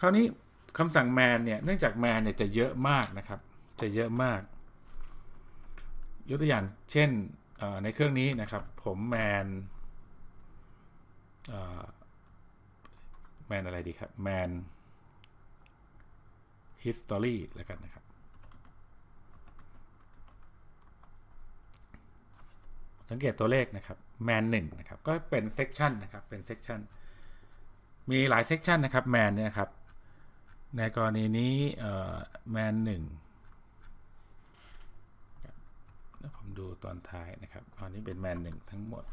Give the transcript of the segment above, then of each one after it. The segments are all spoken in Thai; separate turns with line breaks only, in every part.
คราวนี้คำสั่ง man เนี่ยเนื่องจาก man เนี่ยจะเยอะมากนะครับ จะเยอะมาก ยกตัวอย่างเช่นในเครื่องนี้นะครับ ผม man เอ่อ man อะไรดีครับ man history แล้วกันนะครับ สังเกตตัวเลขนะครับ man 1นะครับ ก็เป็น section นะครับ เป็น section มีหลาย section นะครับ man เนี่ยครับ ในกรณีนี้เอ่อ man 1แล้วผมดูตอนท้ายนะครับตอนนี้เป็น man 1ทั้งหมด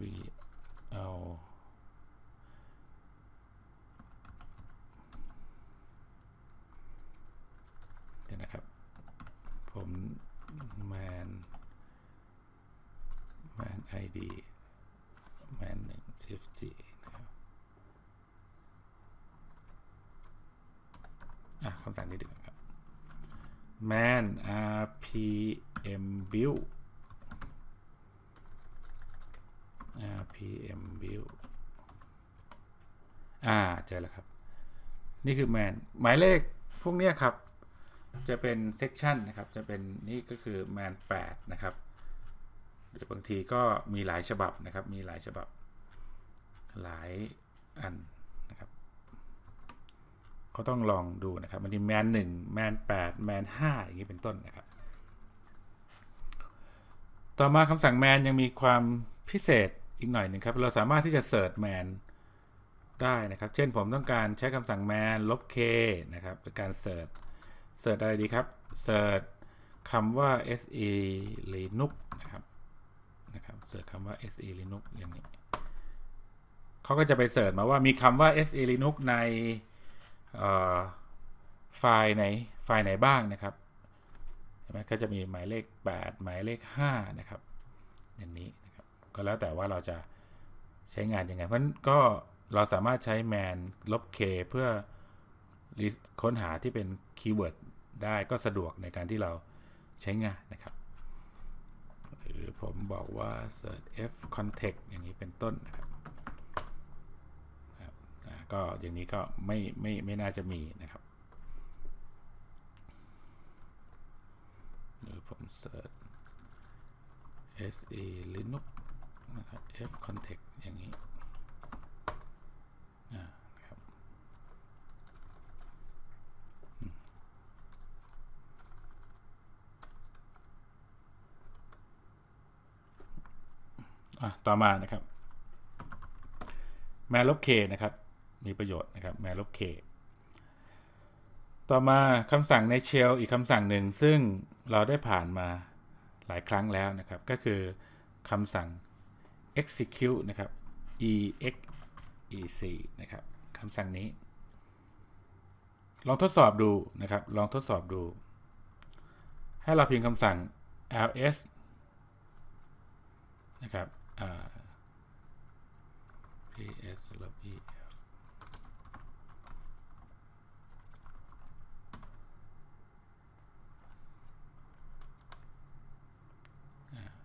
v เอาเดี๋ยวนะครับ ผม man man id man 1 shift g บ อะคำสั่งนี้ดีกว่าครับ man rpm build rpm build อ่า เจอแล้วครับ นี่คือ man หมายเลขพวกเนี้ยครับ จะเป็น section นะครับ จะเป็นนี่ก็คือ man 8 นะครับหรือบางทีก็มีหลายฉบับนะครับ มีหลายฉบับ หลายอัน นะครับเขาต้องลองดูนะครับมันมีแมนหนึ่งแมนแปดแมนห้าอย่างนี้เป็นต้นนะครับ ต่อมาคำสั่งแมนยังมีความพิเศษอีกหน่อยหนึ่งครับ เราสามารถที่จะเสิร์ชแมนได้นะครับ เช่นผมต้องการใช้คำสั่งแมนลบ k นะครับเป็นการเสิร์ชเสิร์ชอะไรดีครับเสิร์ชคำว่า se linux นะครับนะครับเสิร์ชคำว่า se linux อย่างนี้เขาก็จะไปเสิร์ชมาว่ามีคำว่า se linux ใน ไฟล์ไหนไฟล์ไหนบ้างนะครับใช่ไหมก็จะมีหมายเลข 8 หมายเลข 5 นะครับ อย่างนี้นะครับก็แล้วแต่ว่าเราจะใช้งานยังไง เพราะก็เราสามารถใช้ man ลบ k เพื่อค้นหาที่เป็นคีย์เวิร์ดได้ก็สะดวกในการที่เราใช้งานนะครับ หรือผมบอกว่า search f context อย่างนี้เป็นต้นนะครับ ก็อย่างนี้ก็ไม่ไม่ไม่น่าจะมีนะครับหรือผมเสิร์ช se linux นะครับ f context อย่างนี้นะครับต่อมานะครับ แมลบเคนะครับ มีประโยชน์นะครับแมลบเคต่อมาคำสั่งในเชลอีกคำสั่งหนึ่งซึ่งเราได้ผ่านมาหลายครั้งแล้วนะครับ ก็คือคำสั่ง execute นะครับ exec นะครับคำสั่งนี้ ลองทดสอบดูนะครับ ลองทดสอบดู ให้เราพิมพ์คำสั่ง ls นะครับ ps ลบ E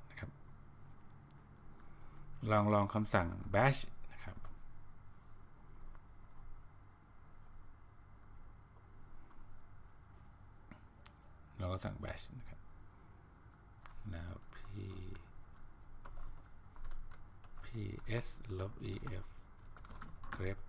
นะครับ ลองลองคำสั่ง bash นะครับเราก็สั่ง bash นะครับ แล้ว p ps ลบ ef grep